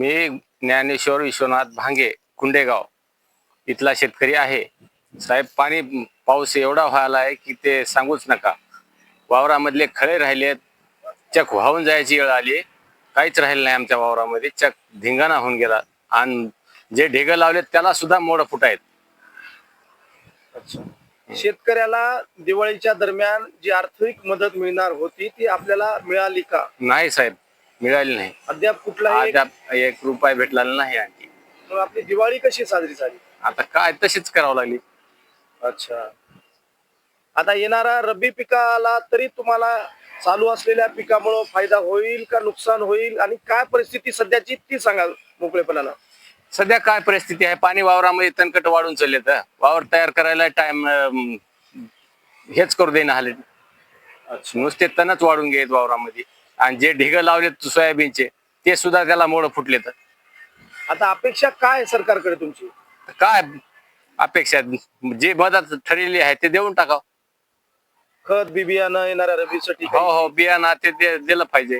मी ज्ञानेश्वर विश्वनाथ भांगे कुंडेगाव. इथला शेतकरी आहे. साहेब पाणी पाऊस एवढा व्हायला आहे की ते सांगूच नका. वावरामधले खळे राहिलेत चक वाहून जायची वेळ आली. काहीच राहिलं नाही आमच्या वावरामध्ये चक धिंगाणा होऊन गेला. आणि जे ढेगं लावलेत त्याला सुद्धा मोड फुटायत. अच्छा शेतकऱ्याला दिवाळीच्या दरम्यान जी आर्थिक मदत मिळणार होती ती आपल्याला मिळाली का? नाही साहेब मिळाली नाही. अद्याप कुठलाही अद्याप एक रुपया भेटलेला नाही आणखी. मग आपली दिवाळी कशी साजरी झाली? आता काय तशीच करावं लागली. अच्छा. आता येणारा रब्बी पिकाला तरी तुम्हाला चालू असलेल्या पिकामुळे फायदा होईल का नुकसान होईल? आणि काय परिस्थिती सध्याची ती सांगा मोकळेपणाला सध्या काय परिस्थिती आहे? पाणी वावरामध्ये तणकट वाढून चालले तर वावर तयार करायला टाइम हेच करू देईना हले नुसते तणच वाढून घेत वावरामध्ये. आणि जे ढिगं लावलेत सोयाबीनचे ते सुद्धा त्याला मोड फुटले तर आता अपेक्षा काय सरकारकडे तुमची? काय अपेक्षा? जे मदत ठरलेली आहे ते देऊन टाकावं. खत बी बियाणं येणाऱ्या रब्बीसाठी हो हो बियाणं ते दे- दिलं पाहिजे.